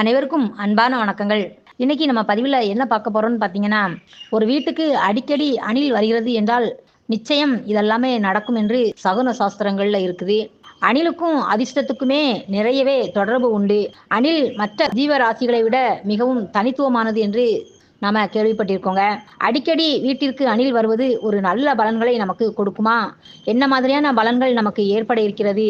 அனைவருக்கும் அன்பான வணக்கங்கள். இன்னைக்கு நம்ம பதிவில் என்ன பார்க்க போறோம்னு பார்த்தீங்கன்னா ஒரு வீட்டுக்கு அடிக்கடி அணில் வருகிறது என்றால் நிச்சயம் இதெல்லாமே நடக்கும் என்று சகுன சாஸ்திரங்கள்ல இருக்குது. அணிலுக்கும் அதிர்ஷ்டத்துக்குமே நிறையவே தொடர்பு உண்டு. அணில் மற்ற ஜீவராசிகளை விட மிகவும் தனித்துவமானது என்று நாம கேள்விப்பட்டிருக்கோங்க. அடிக்கடி வீட்டிற்கு அணில் வருவது ஒரு நல்ல பலன்களை நமக்கு கொடுக்குமா? என்ன மாதிரியான பலன்கள் நமக்கு ஏற்பட இருக்கிறது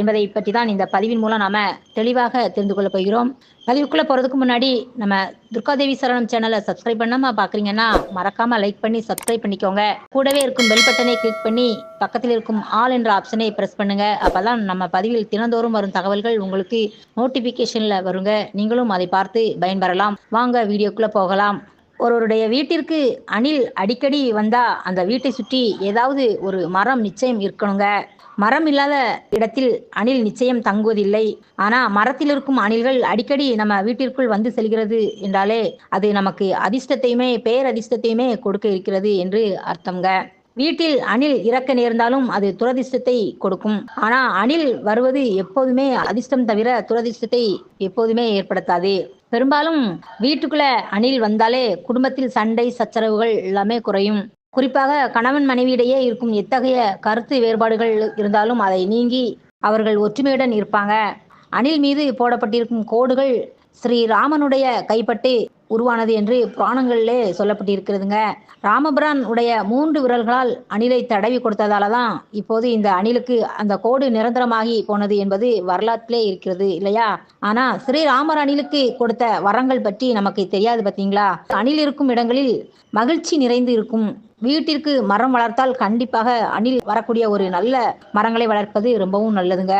என்பதை பற்றி தான் இந்த பதிவின் மூலம் நாம தெளிவாக தெரிந்து கொள்ள போகிறோம். பதிவுக்குள்ள போறதுக்கு முன்னாடி நம்ம துர்காதேவி சரணம் சேனலை சப்ஸ்கிரைப் பண்ணாம பாக்குறீங்கன்னா மறக்காம லைக் பண்ணி சப்ஸ்கிரைப் பண்ணிக்கோங்க. கூடவே இருக்கும் பெல் பட்டனை கிளிக் பண்ணி பக்கத்தில் இருக்கும் ஆல் என்ற ஆப்ஷனை பிரஸ் பண்ணுங்க. அப்பதான் நம்ம பதிவில் தினந்தோறும் வரும் தகவல்கள் உங்களுக்கு நோட்டிபிகேஷன்ல வருங்க. நீங்களும் அதை பார்த்து பயன்பெறலாம். வாங்க வீடியோக்குள்ள போகலாம். ஒருவருடைய வீட்டிற்கு அணில் அடிக்கடி வந்தா அந்த வீட்டை சுற்றி ஏதாவது ஒரு மரம் நிச்சயம் இருக்கணுங்க. மரம் இல்லாத இடத்தில் அணில் நிச்சயம் தங்குவதில்லை. ஆனா மரத்தில் இருக்கும் அணில்கள் அடிக்கடி நம்ம வீட்டிற்குள் வந்து செல்கிறது என்றாலே அது நமக்கு அதிர்ஷ்டத்தையுமே பேரதிர்ஷ்டத்தையுமே கொடுக்க இருக்கிறது என்று அர்த்தம்ங்க. வீட்டில் அணில் இறக்க நேர்ந்தாலும் அது துரதிர்ஷ்டத்தை கொடுக்கும். ஆனா அணில் வருவது எப்போதுமே அதிர்ஷ்டம் தவிர துரதிர்ஷ்டத்தை எப்போதுமே ஏற்படுத்தாது. பெரும்பாலும் வீட்டுக்குள்ள அணில் வந்தாலே குடும்பத்தில் சண்டை சச்சரவுகள் எல்லாமே குறையும். குறிப்பாக கணவன் மனைவியிடையே இருக்கும் எத்தகைய கருத்து வேறுபாடுகள் இருந்தாலும் அதை நீங்கி அவர்கள் ஒற்றுமையுடன் இருப்பாங்க. அணில் மீது போடப்பட்டிருக்கும் கோடுகள் ஸ்ரீராமனுடைய கைப்பட்டு உருவானது என்று புராணங்களிலே சொல்லப்பட்டிருக்கிறதுங்க. ராமபிரான் உடைய மூன்று விரல்களால் அணிலை தடவி கொடுத்ததால தான் இப்போது இந்த அணிலுக்கு அந்த கோடு நிரந்தரமாகி போனது என்பது வரலாற்றிலே இருக்கிறது இல்லையா? ஆனா ஸ்ரீராமர் அணிலுக்கு கொடுத்த வரங்கள் பற்றி நமக்கு தெரியாது பார்த்தீங்களா அணில் இருக்கும் இடங்களில் மகிழ்ச்சி நிறைந்து இருக்கும். வீட்டிற்கு மரம் வளர்த்தால் கண்டிப்பாக அணில் வரக்கூடிய ஒரு நல்ல மரங்களை வளர்ப்பது ரொம்பவும் நல்லதுங்க.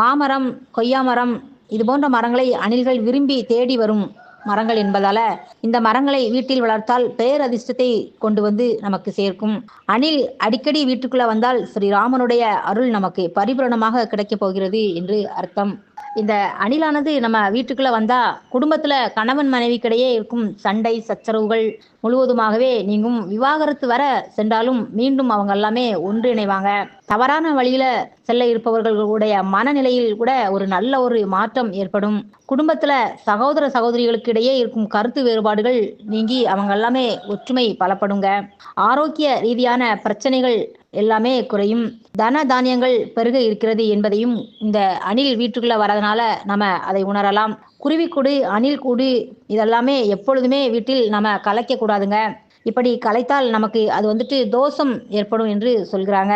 மாமரம் கொய்யா மரம் இது போன்ற மரங்களை அணில்கள் விரும்பி தேடி வரும் மரங்கள் என்பதால இந்த மரங்களை வீட்டில் வளர்த்தால் பேரதிர்ஷ்டத்தை கொண்டு வந்து நமக்கு சேர்க்கும். அணில் அடிக்கடி வீட்டுக்குள்ள வந்தால் ஸ்ரீராமனுடைய அருள் நமக்கு பரிபூரணமாக கிடைக்கப் போகிறது என்று அர்த்தம். இந்த அணிலானது நம்ம வீட்டுக்குள்ள வந்தா குடும்பத்துல கணவன் மனைவிக்கிடையே இருக்கும் சண்டை சச்சரவுகள் முழுவதுமாகவே நீங்கும். விவாகரத்து வர சென்றாலும் மீண்டும் அவங்க எல்லாமே ஒன்றிணைவாங்க. தவறான வழியில செல்ல இருப்பவர்களுடைய மனநிலையில் கூட ஒரு நல்ல ஒரு மாற்றம் ஏற்படும். குடும்பத்துல சகோதர சகோதரிகளுக்கு இடையே இருக்கும் கருத்து வேறுபாடுகள் நீங்கி அவங்க எல்லாமே ஒற்றுமை பலப்படுங்க. ஆரோக்கிய ரீதியான பிரச்சனைகள் எல்லாமே குறையும். தன தானியங்கள் பெருக இருக்கிறது என்பதையும் இந்த அணில் வீட்டுக்குள்ள வரதுனால நம்ம அதை உணரலாம். குருவிக்கூடு அணில் கூடு இதெல்லாமே எப்பொழுதுமே வீட்டில் நம்ம கலைக்க கூடாதுங்க. இப்படி கலைத்தால் நமக்கு அது வந்துட்டு தோஷம் ஏற்படும் என்று சொல்கிறாங்க.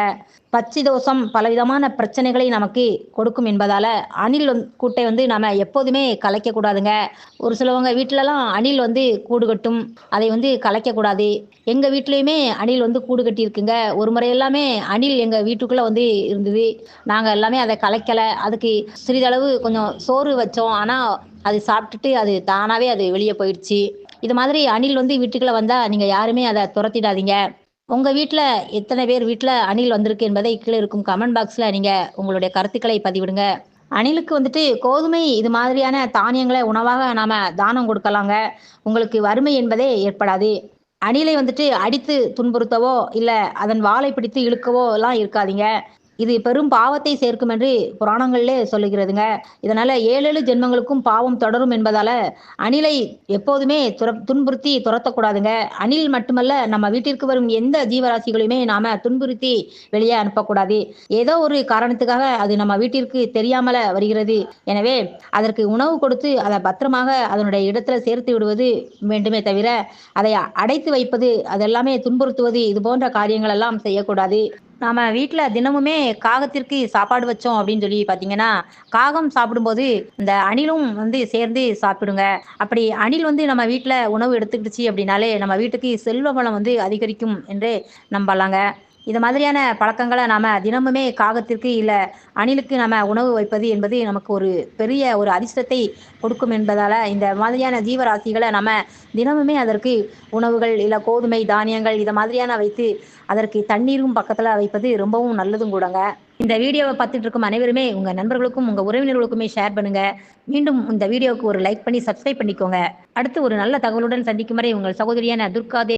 பச்சை தோஷம் பலவிதமான பிரச்சனைகளை நமக்கு கொடுக்கும் என்பதால அணில் கூட்டை வந்து நம்ம எப்போதுமே கலைக்க கூடாதுங்க. ஒரு சிலவங்க வீட்டிலலாம் அணில் வந்து கூடு கட்டும். அதை வந்து கலைக்க கூடாது. எங்க வீட்லயுமே அணில் வந்து கூடு கட்டி இருக்குங்க ஒரு முறை எல்லாமே அணில் எங்க வீட்டுக்குள்ள வந்து இருந்தது. நாங்க எல்லாமே அதை கலைக்கல. அதுக்கு சிறிதளவு கொஞ்சம் சோறு வச்சோம். ஆனா அது சாப்பிட்டுட்டு அது தானாவே அது வெளியே போயிடுச்சு. இது மாதிரி அணில் வந்து வீட்டுக்குள்ள வந்தா நீங்க யாருமே அதை துரத்திடாதீங்க. உங்க வீட்டில் எத்தனை பேர் வீட்டில் அணில் வந்திருக்கு என்பதை கீழே இருக்கும் கமெண்ட் பாக்ஸில் நீங்க உங்களுடைய கருத்துக்களை பதிவிடுங்க. அணிலுக்கு வந்துட்டு கோதுமை இது மாதிரியான தானியங்களை உணவாக நாம தானம் கொடுக்கலாங்க. உங்களுக்கு வறுமை என்பதே ஏற்படாது. அணிலை வந்துட்டு அடித்து துன்புறுத்தவோ இல்லை அதன் வாளை பிடித்து இழுக்கவோ எல்லாம் இருக்காதீங்க. இது பெரும் பாவத்தை சேர்க்கும் என்று புராணங்களிலே சொல்லுகிறதுங்க. இதனால ஏழேழு ஜென்மங்களுக்கும் பாவம் தொடரும் என்பதால அணிலை எப்போதுமே துன்புறுத்தி துரத்தக்கூடாதுங்க. அணில் மட்டுமல்ல நம்ம வீட்டிற்கு வரும் எந்த ஜீவராசிகளையுமே நாம துன்புறுத்தி வெளியே அனுப்பக்கூடாது. ஏதோ ஒரு காரணத்துக்காக அது நம்ம வீட்டிற்கு தெரியாமல வருகிறது. எனவே அதற்கு உணவு கொடுத்து அதை பத்திரமாக அதனுடைய இடத்துல சேர்த்து விடுவது வேண்டுமே தவிர அதை அடைத்து வைப்பது அதெல்லாமே துன்புறுத்துவது இது போன்ற காரியங்கள் எல்லாம் செய்யக்கூடாது. நாம வீட்டில் தினமுமே காகத்திற்கு சாப்பாடு வச்சோம் அப்படின்னு சொல்லி பார்த்தீங்கன்னா காகம் சாப்பிடும்போது இந்த அணிலும் வந்து சேர்ந்து சாப்பிடுங்க. அப்படி அணில் வந்து நம்ம வீட்டில் உணவு எடுத்துக்கிடுச்சு அப்படின்னாலே நம்ம வீட்டுக்கு செல்வ வளம் வந்து அதிகரிக்கும் என்று நம்பலாங்க. இது மாதிரியான பழக்கங்களை நாம தினமுமே காகத்திற்கு இல்லை அணிலுக்கு நம்ம உணவு வைப்பது என்பது நமக்கு ஒரு பெரிய ஒரு அதிர்ஷ்டத்தை கொடுக்கும் என்பதால இந்த மாதிரியான ஜீவராசிகளை நம்ம தினமுமே அதற்கு உணவுகள் இல்லை கோதுமை தானியங்கள் இதை மாதிரியான வைத்து அதற்கு தண்ணீரும் பக்கத்தில் வைப்பது ரொம்பவும் நல்லதும் கூடங்க. இந்த வீடியோவை பார்த்துட்டு இருக்கும் அனைவருமே உங்கள் நண்பர்களுக்கும் உங்கள் உறவினர்களுக்குமே ஷேர் பண்ணுங்க. மீண்டும் இந்த வீடியோவுக்கு ஒரு லைக் பண்ணி சப்ஸ்கிரைப் பண்ணிக்கோங்க. அடுத்து ஒரு நல்ல தகவலுடன் சந்திக்கும் வரை உங்கள் சகோதரியான துர்காதே